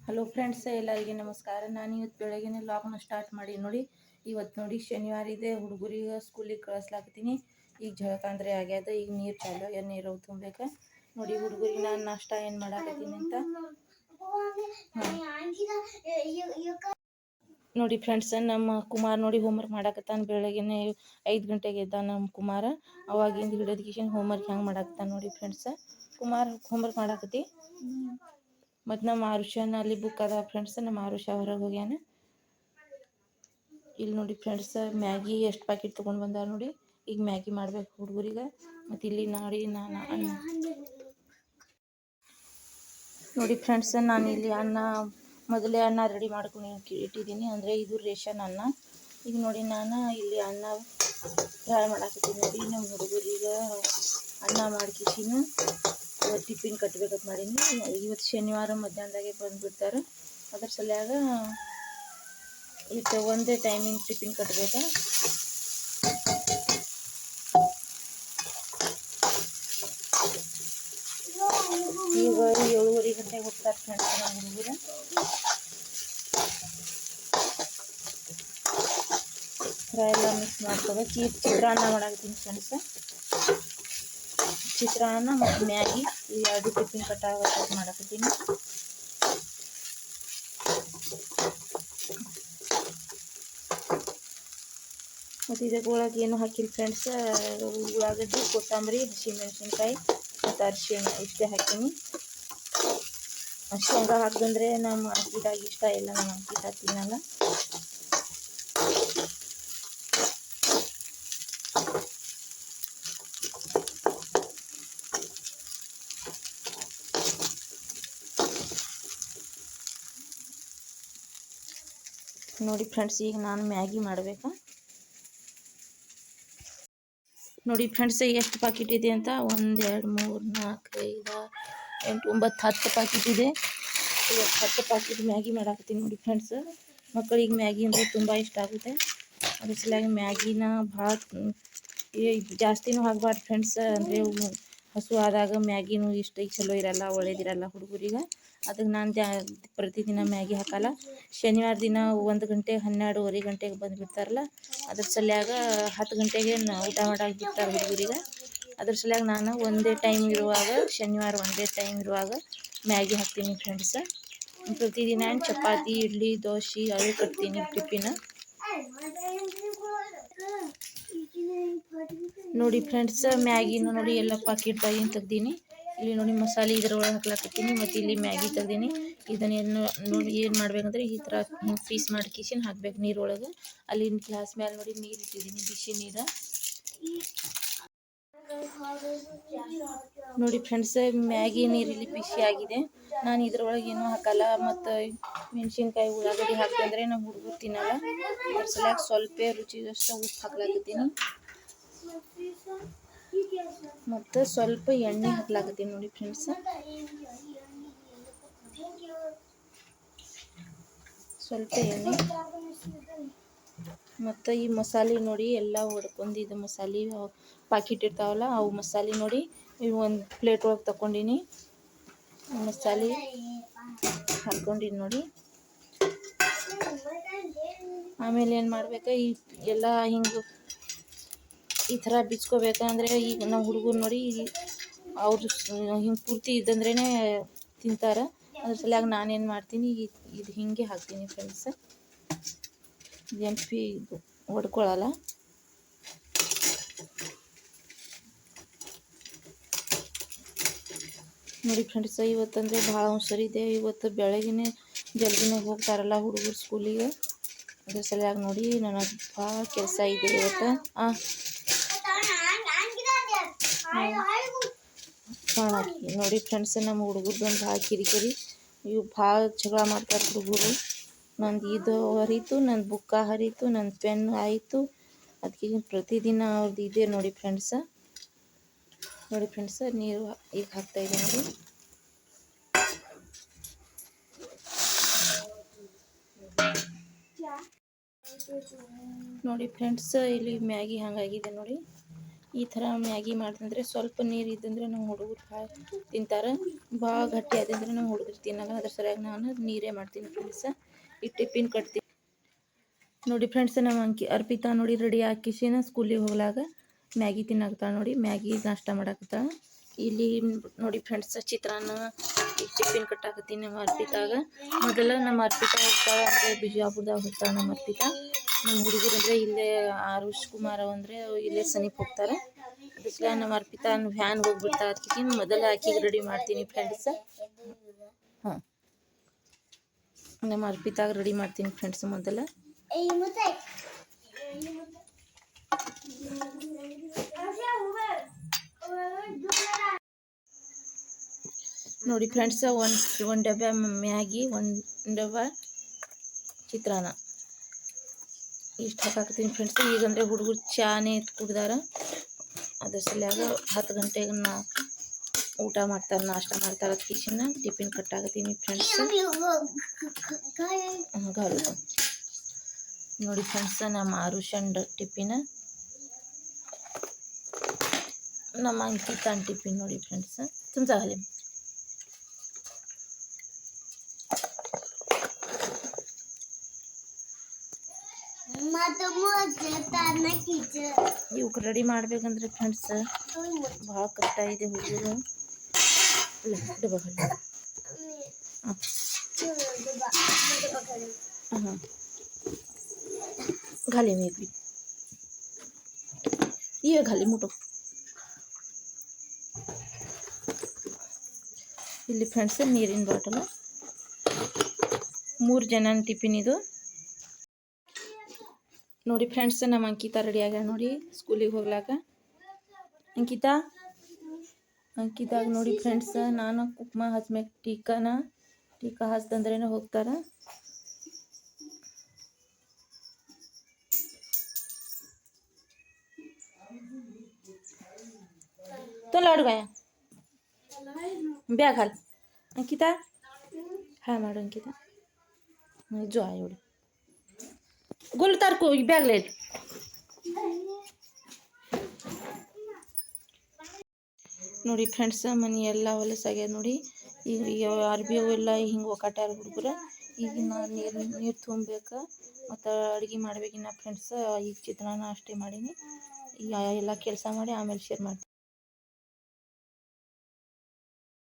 Hello friends ಎಲ್ಲರಿಗೆ ನಮಸ್ಕಾರ. ನಾನು ಇವತ್ತು ಬೆಳಗ್ಗೆನೆ ಲಾಕ್ನ ಸ್ಟಾರ್ಟ್ ಮಾಡಿ. ನೋಡಿ, ಇವತ್ತು ನೋಡಿ ಶನಿವಾರ ಇದೆ ಹುಡುಗರಿಗೆ ಸ್ಕೂಲಿಗೆ ಕಳಿಸ್ಲಾಕತ್ತೀನಿ. ಈಗ ಜಳಕಾಂದ್ರೆ ಆಗ್ಯದ. ಈಗ ನೀರು ಚಾಲು. ಆಗ್ಯದ ನೀರು ತುಂಬಬೇಕು. ನೋಡಿ, ಹುಡುಗರಿಗೆ ನಾನು ನಾಷ್ಟ ಏನು ಮಾಡಾಕತ್ತೀನಿ ಅಂತ. ನೋಡಿ ಫ್ರೆಂಡ್ಸ್ ನಮ್ಮ ಕುಮಾರ್ ನೋಡಿ ಹೋಮ್ವರ್ಕ್ ಮಾಡಾಕತ್ತಾನ. ಬೆಳಗ್ಗೆನೆ ಐದು ಗಂಟೆಗೆ ಎದ್ದ ನಮ್ಮ ಕುಮಾರ. ಅವಾಗಿಂದ ಹಿಡಿದ ಕಿಶನ್ ಹೋಮ್ವರ್ಕ್ ಹೆಂಗೆ ಮಾಡಾಕತ್ತಾನ ನೋಡಿ ಫ್ರೆಂಡ್ಸ್ ಕುಮಾರ್ ಹೋಮ್ವರ್ಕ್ ಮಾಡಾಕತ್ತಿ. ಮತ್ತು ನಮ್ಮ ಆರುಷನ ಅಲ್ಲಿ ಬುಕ್ ಅದ ಫ್ರೆಂಡ್ಸ್ ನಮ್ಮ ಆರುಷ ಹೊರಗೆ ಹೋಗ್ಯಾನ. ಇಲ್ಲಿ ನೋಡಿ ಫ್ರೆಂಡ್ಸ್ ಮ್ಯಾಗಿ ಎಷ್ಟು ಪ್ಯಾಕೆಟ್ ತೊಗೊಂಡು ಬಂದಾರ ನೋಡಿ. ಈಗ ಮ್ಯಾಗಿ ಮಾಡ್ಬೇಕು ಹುಡುಗರಿಗೆ. ಮತ್ತು ಇಲ್ಲಿ ನೋಡಿ ನಾನು ನೋಡಿ ಫ್ರೆಂಡ್ಸ್ ನಾನು ಇಲ್ಲಿ ಅನ್ನ, ಮೊದಲೇ ಅನ್ನ ರೆಡಿ ಮಾಡ್ಕೊಂಡು ಇಟ್ಟಿದ್ದೀನಿ ಅಂದರೆ ಇದು ರೇಷನ್ ಅನ್ನ. ಈಗ ನೋಡಿ ನಾನು ಇಲ್ಲಿ ಅನ್ನ ಫ್ರೈ ಮಾಡಾಕತ್ತೀನಿ ನೋಡಿ ನಮ್ಮ ಹುಡುಗರಿಗೆ ಅನ್ನ ಮಾಡ್ಕಿಸಿನ. ಟಿಫಿನ್ ಕಟ್ಬೇಕಂತ ಮಾಡೀನಿ ಇವತ್ತು ಶನಿವಾರ ಮಧ್ಯಾಹ್ನದಾಗೆ ಬಂದುಬಿಡ್ತಾರೆ. ಅದ್ರ ಸಲುವಾಗ ಇವತ್ತು ಒಂದೇ ಟೈಮಿಂಗ್ ಟಿಫಿನ್ ಕಟ್ಬೇಕು? ಈಗ ಏಳುವರೆ ಗಂಟೆಗೆ ಹೋಗ್ತಾರೆ ಫ್ರೆಂಡ್ಸ್ ನಮ್ಮ ಹುಡುಗರು ಫ್ರೈ ಎಲ್ಲ ಮಿಕ್ಸ್ ಮಾಡ್ಕೋಬೇಕು. ಈಗ ಚಿತ್ರಾನ್ನ ಮಾಡಾಕತ್ತೀನಿ ಫ್ರೆಂಡ್ಸ್ ಚಿತ್ರಾನ್ನ ಮತ್ತು ಮ್ಯಾಗಿ, ಈ ಎರಡು ಟಿಫಿನ್ ಕಟ್ಟಾಗ ಮಾಡಕತ್ತೀನಿ. ಮತ್ತು ಇದಕ್ಕೆ ಒಳಗೆ ಏನು ಹಾಕಿಲ್ಲ ಫ್ರೆಂಡ್ಸ್ ಉಳ್ಳಾಗಡ್ಡಿ, ಕೊತ್ತಂಬರಿ, ಹಸಿಮೆಣಸಿನ್ಕಾಯಿ ಮತ್ತು ಅರಿಶಿಣ ಇಷ್ಟೇ ಹಾಕೀನಿ ಶೇಂಗಾ ಹಾಕಿದ್ರೆ ನಮ್ಮ ಅಕ್ಕಿದಾಗ ಇಷ್ಟ ಇಲ್ಲ ನಮ್ಮ ಅಕ್ಕಿ ಹಾಕ್ತೀನಲ್ಲ ನೋಡಿ ಫ್ರೆಂಡ್ಸ್, ಈಗ ನಾನು ಮ್ಯಾಗಿ ಮಾಡಬೇಕು. ನೋಡಿ ಫ್ರೆಂಡ್ಸ್ ಎಷ್ಟು ಪ್ಯಾಕೆಟ್ ಇದೆ ಅಂತ? ಒಂದು, ಎರಡು, ಮೂರು, ನಾಲ್ಕು, ಐದು ಎಂಟು, ಒಂಬತ್ತು, ಹತ್ತು ಪಾಕಿಟ್ ಇದೆ. ಇವತ್ತು ಹತ್ತು ಪಾಕಿಟ್ ಮ್ಯಾಗಿ ಮಾಡಾಕತ್ತೀನಿ ನೋಡಿ ಫ್ರೆಂಡ್ಸ್. ಮಕ್ಕಳಿಗೆ ಮ್ಯಾಗಿ ಅಂದರೆ ತುಂಬ ಇಷ್ಟ ಆಗುತ್ತೆ. ಅದ್ರ ಸಲುವಾಗಿ ಮ್ಯಾಗಿನ ಭಾಳ ಜಾಸ್ತಿನೂ ಆಗಬಾರ್ದು ಫ್ರೆಂಡ್ಸ್. ಅಂದರೆ ಹಸು ಆದಾಗ ಮ್ಯಾಗಿನೂ ಇಷ್ಟ ಚಲೋ ಇರಲ್ಲ, ಒಳ್ಳೇದಿರಲ್ಲ ಹುಡುಗರಿಗೆ. ಅದಕ್ಕೆ ನಾನು ಜಾ, ಪ್ರತಿದಿನ ಮ್ಯಾಗಿ ಹಾಕಲ್ಲ. ಶನಿವಾರ ದಿನ ಒಂದು ಗಂಟೆ ಹನ್ನೆರಡುವರೆ ಗಂಟೆಗೆ ಬಂದುಬಿಡ್ತಾರಲ್ಲ ಅದ್ರ ಸಲ್ಯಾಗ ಹತ್ತು ಗಂಟೆಗೆ ಊಟ ಮಾಡಕ್ಕೆ ಬಿಡ್ತಾರೆ ಹುಡುಗರಿಗೆ. ಅದ್ರ ಸಲ್ಯಾಗ ನಾನು ಒಂದೇ ಟೈಮ್ ಇರುವಾಗ, ಶನಿವಾರ ಒಂದೇ ಟೈಮ್ ಇರುವಾಗ ಮ್ಯಾಗಿ ಹಾಕ್ತೀನಿ ಫ್ರೆಂಡ್ಸ್ ಪ್ರತಿದಿನ ಚಪಾತಿ, ಇಡ್ಲಿ, ದೋಸೆ ಅವು ಕಟ್ತೀನಿ ಟಿಫಿನ ನೋಡಿ ಫ್ರೆಂಡ್ಸ್, ಮ್ಯಾಗಿನ ನೋಡಿ ಎಲ್ಲ ಪಾಕೆಟ್ದಾಗಿನ ತೆಗ್ದೀನಿ. ಇಲ್ಲಿ ನೋಡಿ ಮಸಾಲೆ ಇದ್ರೊಳಗೆ ಹಾಕ್ಲಾಕತ್ತೀನಿ, ಮತ್ತು ಇಲ್ಲಿ ಮ್ಯಾಗಿ ತೆಗ್ದೀನಿ. ಇದನ್ನೇನು ನೋಡಿ ಏನು ಮಾಡ್ಬೇಕಂದ್ರೆ ಈ ಥರ ಪೀಸ್ ಮಾಡಿ ಕಿಶನ್ ಹಾಕ್ಬೇಕು ನೀರೊಳಗೆ. ಅಲ್ಲಿ ಗ್ಲಾಸ್ ಮೇಲೆ ನೋಡಿ ನೀರು ಇಟ್ಟಿದ್ದೀನಿ ಬಿಸಿ ನೀರು. ನೋಡಿ ಫ್ರೆಂಡ್ಸ್, ಮ್ಯಾಗಿ ನೀರಿಲ್ಲಿ ಬಿಸಿ ಆಗಿದೆ. ನಾನು ಇದ್ರೊಳಗೆ ಏನೂ ಹಾಕಲ್ಲ, ಮತ್ತು ಮೆಣಸಿನ್ಕಾಯಿ ಉಳ್ಳಾಗಡ್ಡಿ ಹಾಕಿದ್ರೆ ನಾವು ಹುಡುಗರು ತಿನ್ನಲ್ಲ. ಅದ್ರ ಸ್ವಲ್ಪ ರುಚಿಗಷ್ಟು ಉಪ್ಪು ಹಾಕ್ಲಾಕತ್ತೀನಿ. ಮತ್ತು ಸ್ವಲ್ಪ ಎಣ್ಣೆ ಹಾಕ್ಲಾಕತ್ತೀನಿ ನೋಡಿ ಫ್ರೆಂಡ್ಸ್. ಸ್ವಲ್ಪ ಎಣ್ಣೆ. ಮತ್ತು ಈ ಮಸಾಲೆ ನೋಡಿ ಎಲ್ಲ ಹೊಡ್ಕೊಂಡು ಇದು ಮಸಾಲೆ ಪಾಕಿಟ್ ಇರ್ತಾವಲ್ಲ, ಅವು ಮಸಾಲೆ ನೋಡಿ ಈ ಒಂದು ಪ್ಲೇಟ್ ಒಳಗೆ ತಗೊಂಡಿನಿ ಮಸಾಲೆ ಹಾಕ್ಕೊಂಡಿನಿ ನೋಡಿ. ಆಮೇಲೆ ಏನು ಮಾಡ್ಬೇಕು, ಈ ಎಲ್ಲ ಹಿಂಗೆ ಈ ಥರ ಬಿಚ್ಕೋಬೇಕಂದ್ರೆ ಈಗ ನಮ್ಮ ಹುಡುಗರು ನೋಡಿ ಅವರು ಹಿಂಗೆ ಪೂರ್ತಿ ಇದ್ದಂದ್ರೇ ತಿಂತಾರೆ. ಅದ್ರ ಸಲುವಾಗಿ ನಾನೇನು ಮಾಡ್ತೀನಿ ಇದು ಹೀಗೆ ಹಾಕ್ತೀನಿ ಫ್ರೆಂಡ್ಸ್ ಎಂಪಿ ಇದು ಹೊಡ್ಕೊಳಲ್ಲ. ನೋಡಿ ಫ್ರೆಂಡ್ಸ್ ಇವತ್ತಂದರೆ ಭಾಳ ಹುಷಾರಿದೆ ಇವತ್ತು ಬೆಳಗಿನೇ ಜಲ್ದಿನೇ ಹೋಗ್ತಾರಲ್ಲ ಹುಡುಗರು ಸ್ಕೂಲಿಗೆ ಅದ್ರ ಸಲುವಾಗಿ ನೋಡಿ ನನಗೆ ಭಾಳ ಕೆಲಸ ಇದೆ ಇವತ್ತು. ಹಾಂ ನೋಡಿ ಫ್ರೆಂಡ್ಸ್ ನಮ್ಮ ಹುಡುಗರ್ದೊಂದು ಭಾಳ ಕಿರಿಕಿರಿ. ಇವು ಭಾಳ ಜಗಳ ಮಾಡ್ತಾರೆ ಹುಡುಗರು. ನಂದು ಇದು ಹರಿತು, ನಂದು ಬುಕ್ಕ ಹರಿತು ನನ್ನ ಪೆನ್ ಆಯಿತು. ಅದಕ್ಕೆ ಪ್ರತಿದಿನ ಅವ್ರದ್ದು ಇದೆ ನೋಡಿ ಫ್ರೆಂಡ್ಸ ನೋಡಿ ಫ್ರೆಂಡ್ಸ ನೀರು ಈಗ ಹಾಕ್ತಾ ಇದೆ ನೋಡಿ. ನೋಡಿ ಫ್ರೆಂಡ್ಸ್ ಇಲ್ಲಿ ಮ್ಯಾಗಿ ಹಂಗಾಗಿದೆ ನೋಡಿ. ಈ ಥರ ಮ್ಯಾಗಿ ಮಾಡ್ತಂದ್ರೆ ಸ್ವಲ್ಪ ನೀರು ಇದ್ದಂದ್ರೆ ನಮ್ಮ ಹುಡುಗರು ಭಾಳ ತಿಂತಾರೆ. ಭಾಳ ಗಟ್ಟಿ ಆದಂದ್ರೆ ನಮ್ಮ ಹುಡುಗರು ತಿನ್ನಲ್ಲ ಅದ್ರ ಸರಿಯಾಗಿ ನಾನು ನೀರೇ ಮಾಡ್ತೀನಿ ಫ್ರೆಂಡ್ಸ ಈ ಟಿಫಿನ್ ಕಟ್ತೀನಿ. ನೋಡಿ ಫ್ರೆಂಡ್ಸ್ ನಮ್ಮ ಅಂಕಿ ಅರ್ಪಿತಾ ನೋಡಿ ರೆಡಿ ಹಾಕಿಸಿನ ಸ್ಕೂಲಿಗೆ ಹೋಗ್ಲಾಗ ಮ್ಯಾಗಿ ತಿನ್ನಾಕ್ತಾಳೆ ನೋಡಿ. ಮ್ಯಾಗಿ ನಾಷ್ಟ ಮಾಡಾಕತ್ತಾಳ. ಇಲ್ಲಿ ನೋಡಿ ಫ್ರೆಂಡ್ಸ್ ಚಿತ್ರಾನ್ನ ಈ ಟಿಫಿನ್ ಕಟ್ಟಾಕತ್ತೀನಿ ನಮ್ಮ ಅರ್ಪಿತಾಗ. ಮೊದಲ ನಮ್ಮ ಅರ್ಪಿತಾ ಹೋಗ್ತಾಳೆ ಅಂದರೆ ಬಿಜಾಪುರದಾಗ ಹೋಗ್ತಾಳೆ ನಮ್ಮ ಅರ್ಪಿತಾ. ನಮ್ಮ ಹುಡುಗರು ಅಂದರೆ ಇಲ್ಲೇ ಆರುಷ್ ಕುಮಾರ್ ಅಂದರೆ ಇಲ್ಲೇ ಸಮೀಪ ಹೋಗ್ತಾರೆ. ಅದಕ್ಕೆ ನಮ್ಮ ಅರ್ಪಿತಾ ವ್ಯಾನ್ ಹೋಗ್ಬಿಡ್ತಾ ಅದಕ್ಕೆ ಮೊದಲು ಆಕಿಗೆ ರೆಡಿ ಮಾಡ್ತೀನಿ ಫ್ರೆಂಡ್ಸ್ ಹಾಂ ನಮ್ಮ ಅರ್ಪಿತಾಗ ರೆಡಿ ಮಾಡ್ತೀನಿ ಫ್ರೆಂಡ್ಸ್ ಮೊದಲ. ನೋಡಿ ಫ್ರೆಂಡ್ಸ್ ಒಂದು ಒಂದು ಡಬ್ಬ ಮ್ಯಾಗಿ, ಒಂದು ಡಬ್ಬ ಚಿತ್ರಾನ್ನ. ಇಷ್ಟು ಹಾಕಾಕತ್ತೀನಿ ಫ್ರೆಂಡ್ಸ್ ಈಗಂದರೆ ಹುಡುಗರು ಚಾನೇ ಎತ್ತು ಕುಡ್ದಾರ ಅದ್ರ ಸಲ್ಯಾಗ ಹತ್ತು ಗಂಟೆಗೆ ನಾ ಊಟ ಮಾಡ್ತಾರೆ, ನಾಷ್ಟ ಮಾಡ್ತಾರೆ ಕಿಚನ್ನ ಟಿಫಿನ್ ಕಟ್ಟಾಕತ್ತೀನಿ ಫ್ರೆಂಡ್ಸ್ ನೋಡಿ ಫ್ರೆಂಡ್ಸ್ ನಮ್ಮ ಆರುಷಂಡ್ ಟಿಫಿನ ನಮ್ಮ ಅಂಕಿತಾನ್ ಟಿಫಿನ್ ನೋಡಿ ಫ್ರೆಂಡ್ಸ್ ತುಂಬ ಇವಕ್ಕೆ ರೆಡಿ ಮಾಡ್ಬೇಕಂದ್ರೆ ಫ್ರೆಂಡ್ಸ್ ಭಾಳ ಕಷ್ಟ ಇದೆ ಹುಡುಗರು. ಹಾಂ ಗಾಲಿ ನೀರು ಈಗ ಗಾಲಿ ಮುಟು ಇಲ್ಲಿ ಫ್ರೆಂಡ್ಸ್ ನೀರಿನ ಬಾಟಲ್ ಮೂರು ಜನ ಟಿಫಿನ್ ಇದು. नोड़ फ्रेंड्स नम अंकिता रेडी आगे नोड़ी स्कूल हो अंकिता अंकिता नोड़ी फ्रेंड्स नान कुम हजमे टीका ना टीका हजद्रे हर तो लौट गया ब्याह खाल अंकिता हाँ मैडम अंकिता जो आए ತರ್ಕು ಬ್ಯಾಗ್ಲೇಟ್ ಬ್ಯಾಗ್ ಲೇಟ್ ನೋಡಿ ಫ್ರೆಂಡ್ಸ್, ಮನೆ ಎಲ್ಲ ಹೊಲಸಾಗ್ಯದ ನೋಡಿ. ಈಗ ಅರ್ಬಿ ಎಲ್ಲ ಹಿಂಗೆ ಒಕಾಟ್ಯಾರ ಹುಡುಗರು. ಈಗ ನೀರ್, ನೀರು ನೀರು ತುಂಬಬೇಕು ಮತ್ತು ಅಡುಗೆ ಮಾಡ್ಬೇಕಿನ್ನ ಫ್ರೆಂಡ್ಸ್. ಈಗ ಚಿತ್ರಾನ್ನ ಅಷ್ಟೇ ಮಾಡೀನಿ. ಈಗ ಎಲ್ಲ ಕೆಲಸ ಮಾಡಿ ಆಮೇಲೆ ಶೇರ್ ಮಾಡ್ತೀನಿ.